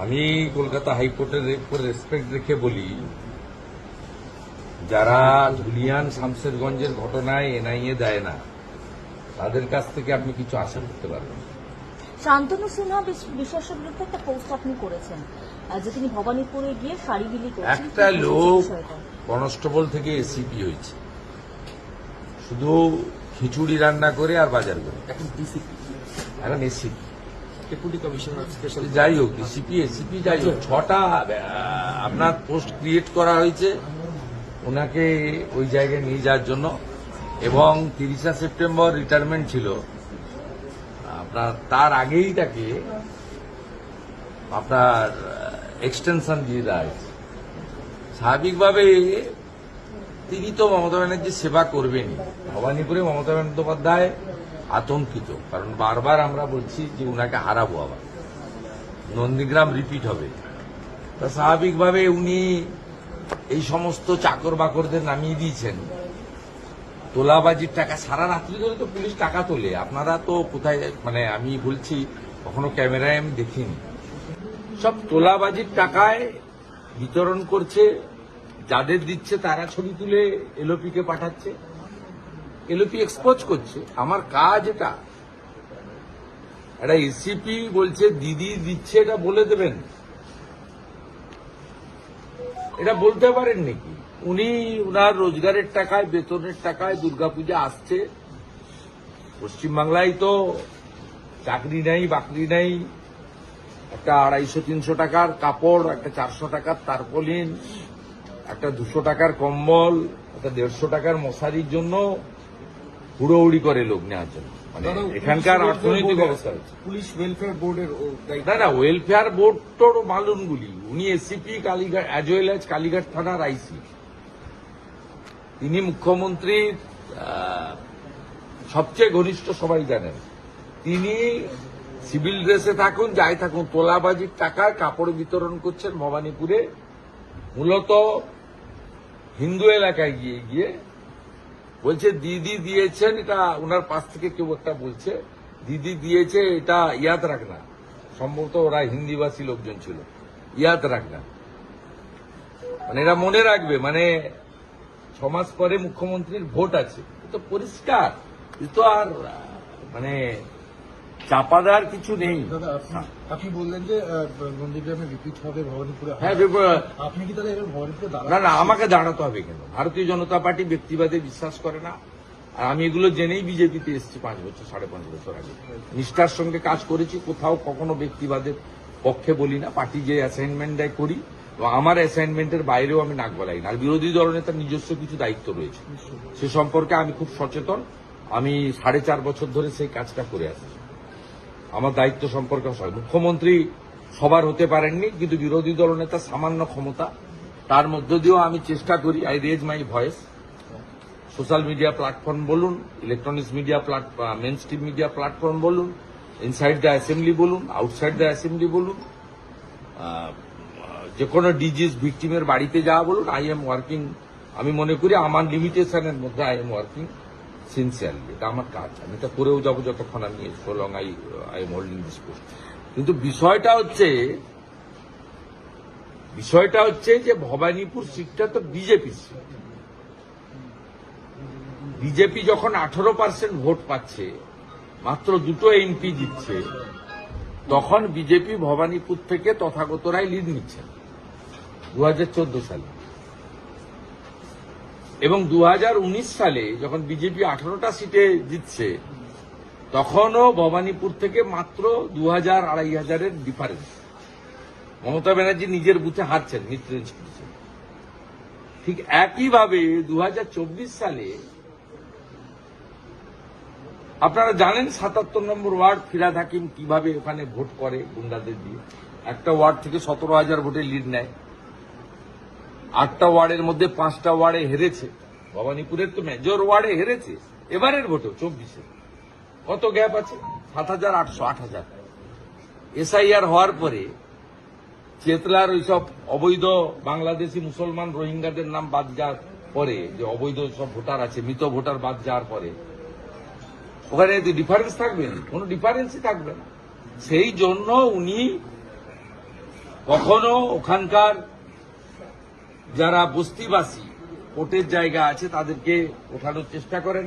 আমি কলকাতা হাইকোর্টের উপর রেসপেক্ট রেখে বলি যারা ধুলিয়ান শামশেরগঞ্জের ঘটনায় এনআইএ দেয় না তাদের কাছ থেকে আপনি কিছু আশা করতে পারবেন। না। শান্তনু সিনহা বিশ্বাসের বিরুদ্ধে একটা পোস্ট আপনি করেছেন যে তিনি ভবানীপুরে গিয়ে শাড়ি বিলি করছেন। একটা লোক? কনস্টেবল থেকে এসিপি হয়েছে। শুধু খিচুড়ি রান্না করে আর বাজার করে। এখন ডিসিপি। এখন এসিপি। ডেপুটি কমিশনার স্পেশাল যাই হোক ডিসিপি এসিপি যাই হোক ছটা আপনার পোস্ট ক্রিয়েট করা হয়েছে। ওনাকে ওই জায়গায় নিয়ে যাওয়ার জন্য। এবং তিরিশা সেপ্টেম্বর রিটায়ারমেন্ট ছিল। আপনার তার আগেই তাকে আপনার এক্সটেনশন দিয়ে দেওয়া হয়েছে। স্বাভাবিকভাবে তিনি তো মমতা ব্যানার্জির সেবা করবেনই। ভবানীপুরে মমতা বন্দ্যোপাধ্যায় আতঙ্কিত, কারণ বারবার আমরা বলছি যে উনাকে হারাবো আবার। নন্দীগ্রাম রিপিট হবে। তা স্বাভাবিকভাবে উনি এই সমস্ত চাকর বাকরদের নামিয়ে দিয়েছেন। তোলাবাজির টাকা সারা রাত্রি ধরে তো পুলিশ টাকা তোলে। আপনারা তো কোথায় মানে আমি বলছি, কখনো ক্যামেরায় আমি দেখিনি। সব তোলাবাজির টাকায় বিতরণ করছে, যাদের দিচ্ছে তারা ছবি তুলে এলওপি কে পাঠাচ্ছে। এলওপি এক্সপোজ করছে, আমার কাজ এটা। একটা এসিপি বলছে, দিদি দিচ্ছে, এটা বলে দেবেন। এটা বলতে পারেন নাকি? উনি উনার রোজগারের টাকায়, বেতনের টাকায় দুর্গাপূজা আসছে। পশ্চিমবাংলায় তো চাকরি নেই, বাকরি নেই। একটা আড়াইশো, তিনশো টাকার কাপড়, একটা চারশো টাকার তারপলিন, একটা দুশো টাকার কম্বল, একটা দেড়শো টাকার মশারির জন্য হুড়োহুড়ি করে লোক নেওয়ার জন্য। মানে এখানকার অর্থনৈতিক অবস্থা পুলিশ ওয়েলফেয়ার বোর্ডের না না ওয়েলফেয়ার বোর্ড তোর মালুনগুলি উনি ACP Kalighat as well as Kalighat থানার আইসি তিনি মুখ্যমন্ত্রীর সবচেয়ে ঘনিষ্ঠ সবাই জানেন। তিনি সিভিল ড্রেসে থাকুন যাই থাকুন তোলাবাজির টাকায় কাপড় বিতরণ করছেন ভবানীপুরে। মূলত হিন্দু এলাকায় গিয়ে গিয়ে বলছে, দিদি দিয়েছেন, এটা ওনার পাশ থেকে কেউ একটা বলছে, দিদি দিয়েছে, এটা ইয়াদ রাখনা। সম্ভবত ওরা হিন্দিভাষী লোকজন ছিল। ইয়াদ রাখনা। মানে এরা মনে রাখবে মানে ছমাস পরে মুখ্যমন্ত্রীর ভোট আছে। তো পরিষ্কার। তো আর মানে চাপা দেওয়ার কিছু নেই। দাদা আপনি বললেন যে নন্দীগ্রামে রিপিট হবে ভবানীপুরে। হ্যাঁ আপনি কি তাহলে ভবানীপুরে না না আমাকে দাঁড়াতে হবে কেন? ভারতীয় জনতা পার্টি ব্যক্তিবাদে বিশ্বাস করে না। আর আমি এগুলো জেনেই বিজেপিতে এসেছি পাঁচ বছর সাড়ে পাঁচ বছর আগে। নিষ্ঠার সঙ্গে কাজ করেছি কোথাও কখনো ব্যক্তিবাদের পক্ষে বলি না। পার্টি যে অ্যাসাইনমেন্ট দেয় করি এবং আমার অ্যাসাইনমেন্টের বাইরেও আমি নাক গলাই না আর বিরোধী দলনেতার নিজস্ব কিছু দায়িত্ব রয়েছে। সে সম্পর্কে আমি খুব সচেতন। আমি সাড়ে চার বছর ধরে সেই কাজটা করে আসছি। আমার দায়িত্ব সম্পর্কে মুখ্যমন্ত্রী সবার হতে পারেননি, কিন্তু বিরোধী দলনেতা সামান্য ক্ষমতা। তার মধ্য দিয়েও আমি চেষ্টা করি I raise my voice social media platform বলুন electronics media platform main stream media platform বলুন ইনসাইড দ্য অ্যাসেম্বলি বলুন আউটসাইড দ্য অ্যাসেম্বলি বলুন। যে কোনো ডিজিজ ভিকটিমের বাড়িতে যাওয়া বলুন আই এম ওয়ার্কিং আমি মনে করি আমার লিমিটেশনের মধ্যে আই এম ওয়ার্কিং সিনসিয়ারলি এটা আমার কাজ। আমি এটা করেও যাব যতক্ষণ আমি so long I I am holding this post কিন্তু বিষয়টা হচ্ছে বিষয়টা হচ্ছে যে ভবানীপুর সিটটা তো বিজেপি সিট। বিজেপি যখন আঠারো পার্সেন্ট ভোট পাচ্ছে, মাত্র দুটো এমপি জিতছে, তখন বিজেপি ভবানীপুর থেকে তথাগত রায় লিড নিচ্ছে। দু হাজার চোদ্দ সালে। এবং দু হাজার উনিশ সালে যখন বিজেপি আঠারোটা সিটে জিতছে, তখনও ভবানীপুর থেকে মাত্র দু হাজার আড়াই হাজারের ডিফারেন্স মমতা ব্যানার্জি নিজের বুথে হারছেন মিত্রেন ঠিক একইভাবে দু হাজার চব্বিশ সালে আপনারা জানেন সাতাত্তর নম্বর ওয়ার্ড ফিরাদ হাকিম কীভাবে ওখানে ভোট করে গুন্ডাদের দিয়ে? একটা ওয়ার্ড থেকে সতেরো হাজার ভোটে লিড নেয়। আটটা ওয়ার্ডের মধ্যে পাঁচটা ওয়ার্ডে হেরেছে। ভবানীপুরের তো মেজর ওয়ার্ডে হেরেছে। এবারের ভোটেও চব্বিশে। কত গ্যাপ আছে? সাত হাজার আটশো আট হাজার। এসআইআর হওয়ার পরে চেতলার ওইসব অবৈধ বাংলাদেশি মুসলমান রোহিঙ্গাদের নাম বাদ যাওয়ার পরে, যে অবৈধ সব ভোটার আছে, মৃত ভোটার বাদ যাওয়ার পরে, ওখানে ডিফারেন্স থাকবে না। কোনো ডিফারেন্সই থাকবে না। সেই জন্য উনি কখনো ওখানকার যারা বস্তিবাসী কোর্টের জায়গা আছে তাদেরকে ওঠানোর চেষ্টা করেন।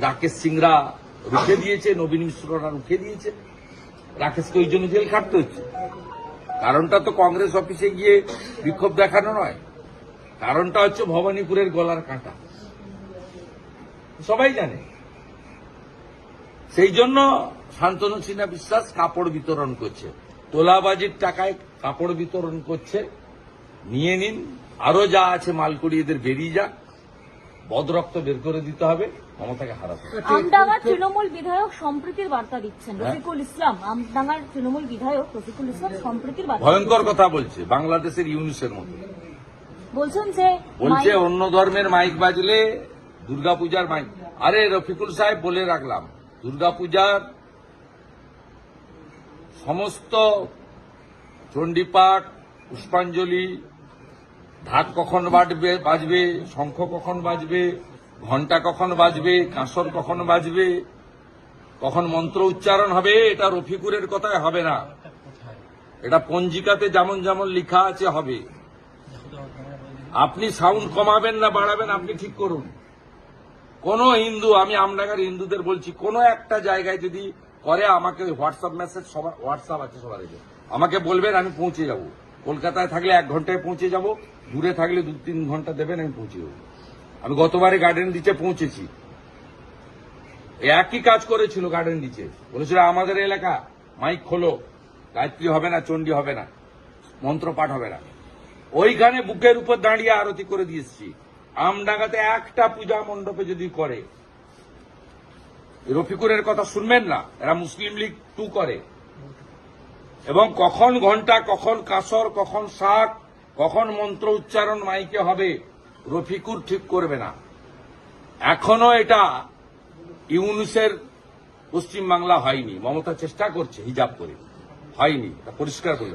রাকেশ সিংরা রুখে দিয়েছে, নবীন মিশ্ররা রুখে দিয়েছে। রাকেশকে ওই জন্য জেল খাটতে হচ্ছে। কারণটা তো কংগ্রেস অফিসে গিয়ে বিক্ষোভ দেখানো নয়। কারণটা হচ্ছে ভবানীপুরের গলার কাঁটা। সবাই জানে। সেই জন্য শান্তনু সিনহা বিশ্বাস কাপড় বিতরণ করছে। তোলাবাজির টাকায় কাপড় বিতরণ করছে। নিয়ে নিন। আরও যা আছে মালকুড়ি এদের বেরিয়ে যাক। বদরক্ত বের করে দিতে হবে মমতাকে হারাতে আমডাঙ্গার তৃণমূল বিধায়ক সম্প্রীতির বার্তা দিচ্ছেন। হ্যাঁ। রফিকুল ইসলাম আমডাঙ্গার তৃণমূল বিধায়ক রফিকুল ইসলাম সম্প্রীতির বার্তা ভয়ঙ্কর কথা বলছে বাংলাদেশের ইউনিসের মতো। বলছেন যে বলছে অন্য ধর্মের মাইক বাজলে দুর্গাপূজার মাইক। আরে রফিকুল সাহেব বলে রাখলাম দুর্গাপূজার সমস্ত চণ্ডীপাঠ পুষ্পাঞ্জলি ঢাক কখন বাজবে বাজবে শঙ্খ কখন বাজবে, ঘণ্টা কখন বাজবে, কাঁসর কখন বাজবে, কখন মন্ত্র উচ্চারণ হবে, এটা রফিকুরের কথায় হবে না। এটা পঞ্জিকাতে যেমন যেমন লেখা আছে, হবে। আপনি সাউন্ড কমাবেন না, বাড়াবেন, আপনি ঠিক করুন। কোন হিন্দু, আমি আমডাঙ্গার হিন্দুদের বলছি, কোন একটা জায়গায় যদি করে, আমাকে হোয়াটসঅ্যাপ মেসেজ সবার, হোয়াটসঅ্যাপ আছে সবার আমাকে বলবেন, আমি পৌঁছে যাব। কলকাতায় থাকলে এক ঘন্টায় পৌঁছে যাব। দূরে থাকলে দু তিন ঘণ্টা দেবেন, আমি পৌঁছে যাব আমি গতবারে গার্ডেন দিচ্ছে পৌঁছেছি। একই কাজ করেছিল গার্ডেন দিচ্ছে বলেছিল, আমাদের এলাকা মাইক খোলো। গায়ত্রী হবে না, চণ্ডী হবে না। মন্ত্র পাঠ হবে না। ওইখানে বুকের উপর দাঁড়িয়ে আরতি করে দিয়েছি আমডাঙ্গাতে একটা পূজা মণ্ডপে যদি করে, রফিকুরের কথা শুনবেন না, এরা মুসলিম লীগ টু করে। এবং কখন ঘণ্টা, কখন কাসর, কখন শাক কখন মন্ত্র উচ্চারণ মাইকে হবে রফিকুর ঠিক করবে না। এখনও এটা ইউনুসের পশ্চিমবাংলা হয়নি। মমতা চেষ্টা করছে হিজাব করে। হয়নি তা পরিষ্কার করে